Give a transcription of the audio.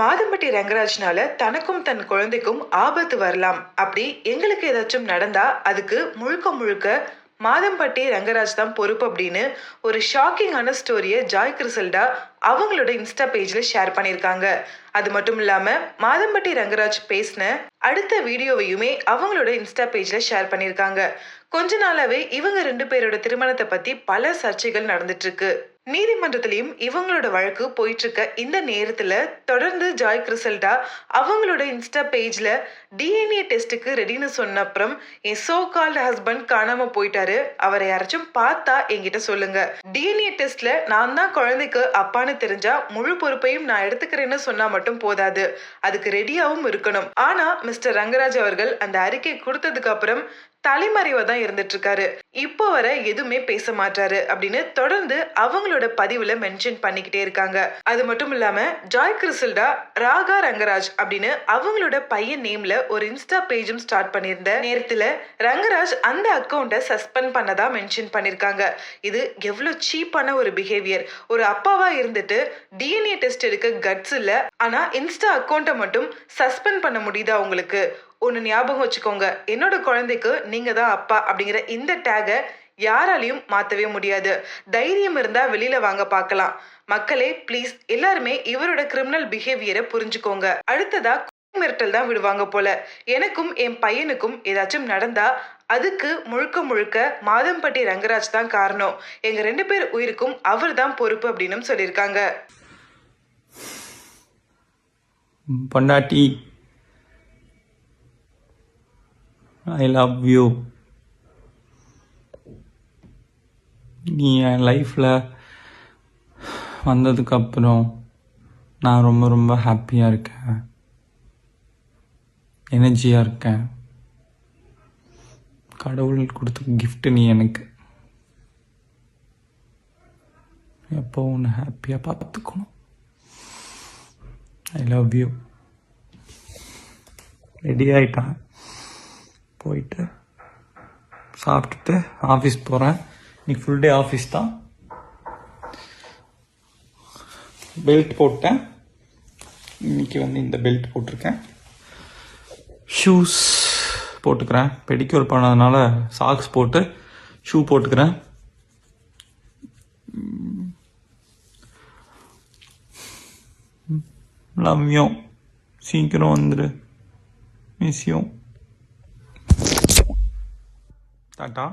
மாதம்பட்டி ரங்கராஜ்னால தனக்கும் தன் குழந்தைக்கும் ஆபத்து வரலாம். அப்படி எங்களுக்கு ஏதாச்சும் நடந்தா அதுக்கு முழுக்க முழுக்க மாதம்பட்டி ரங்கராஜ் தான் பொறுப்பு அப்படின்னு ஒரு ஷாக்கிங்கான ஸ்டோரியை ஜாய் கிறிசல்டா அவங்களோட இன்ஸ்டா பேஜில் ஷேர் பண்ணியிருக்காங்க. அது மட்டும் இல்லாமல் மாதம்பட்டி ரங்கராஜ் பேசின அடுத்த வீடியோவையுமே அவங்களோட இன்ஸ்டா பேஜில் ஷேர் பண்ணியிருக்காங்க. கொஞ்ச நாளாகவே இவங்க ரெண்டு பேரோட திருமணத்தை பற்றி பல சர்ச்சைகள் நடந்துட்டு இருக்கு. நீதிமன்றத்திலையும் இவங்களோட வழக்கு போயிட்டு இருக்க இந்த நேரத்துல தொடர்ந்து ஜாய் கிறிசல்டா அவங்களோட இன்ஸ்டா பேஜ்ல டிஎன்ஏ டெஸ்ட்டுக்கு ரெடின்னு சொன்ன அப்புறம் என் சோ கால்ட் ஹஸ்பண்ட் காணாம போயிட்டாரு. அவரை யாராச்சும் பார்த்தா என்கிட்ட சொல்லுங்க. டிஎன்ஏ டெஸ்ட்ல நான் தான் குழந்தைக்கு அப்பான்னு தெரிஞ்சா முழு பொறுப்பையும் நான் எடுத்துக்கிறேன்னு சொன்னா மட்டும் போதாது. அதுக்கு ரெடியாவும் இருக்கணும். ஆனா மிஸ்டர் ரங்கராஜ் அவர்கள் அந்த அறிக்கை கொடுத்ததுக்கு அப்புறம் தலைமறைவா தான் இருந்துட்டு இருக்காரு இப்போ வர எதுவுமே பேச மாட்டாரு அப்படின்னு தொடர்ந்து அவங்களோட பதிவுல மென்ஷன் பண்ணிக்கிட்டே இருக்காங்க. அது மட்டும் இல்லாம ஜாய் கிறிசல்டா ராகா ரங்கராஜ் அப்படின்னு அவங்களோட பையன் நேம்ல ஒரு இன்ஸ்டா பேஜும் ஸ்டார்ட் பண்ணியிருந்த நேரத்துல ரங்கராஜ் அந்த அக்கௌண்ட்டை சஸ்பெண்ட் பண்ணதா மென்ஷன் பண்ணிருக்காங்க. இது எவ்வளவு சீப்பான ஒரு பிஹேவியர் ஒரு அப்பாவா இருந்துட்டு டிஎன்ஏ டெஸ்ட் எடுக்க கட்ஸ் இல்ல ஆனா இன்ஸ்டா அக்கௌண்ட்டை மட்டும் சஸ்பெண்ட் பண்ண முடியுதா உங்களுக்கு? ஒன்று ஞாபகம் வச்சுக்கோங்க. என்னோட குழந்தைக்கு நீங்க தான் அப்பா அப்படிங்கிற இந்த டேகை யாராலையும் மாற்றவே முடியாது. தைரியம் இருந்தா வெளியில வாங்க பார்க்கலாம். மக்களே ப்ளீஸ் எல்லாருமே இவரோட கிரிமினல் பிஹேவியரை புரிஞ்சுக்கோங்க. அடுத்ததா மிரட்டல் தான் விடுவாங்க போல. எனக்கும் என் பையனுக்கும் ஏதாச்சும் நடந்தா அதுக்கு முழுக்க முழுக்க மாதம்பட்டி ரங்கராஜ் தான் காரணம். எங்க ரெண்டு பேர் உயிருக்கும் அவர் தான் பொறுப்பு அப்படின்னு சொல்லியிருக்காங்க. பொண்டாட்டி ஐ லவ் யூ நீ என் லைஃப்பில் வந்ததுக்கப்புறம் நான் ரொம்ப ரொம்ப ஹாப்பியாக இருக்கேன். எனர்ஜியாக இருக்கேன். கடவுள் கொடுத்த கிஃப்ட் நீ எனக்கு. எப்போ உன்னை ஹாப்பியாக பார்த்துக்கணும்? ஐ லவ் யூ ரெடி ஆகிட்டான் போயிட்டு சாப்பிட்டுட்டு ஆஃபீஸ் போகிறேன் இன்னைக்கு ஃபுல் டே ஆஃபீஸ் தான். பெல்ட் போட்டேன். இன்னைக்கு வந்து இந்த பெல்ட் போட்டிருக்கேன். ஷூஸ் போட்டுக்கிறேன். பெடிக்யூர் பண்ணதுனால சாக்ஸ் போட்டு ஷூ போட்டுக்கிறேன். லவ்யம். சீக்கிரம் வந்துடு மிஸ்யும் டாட்டா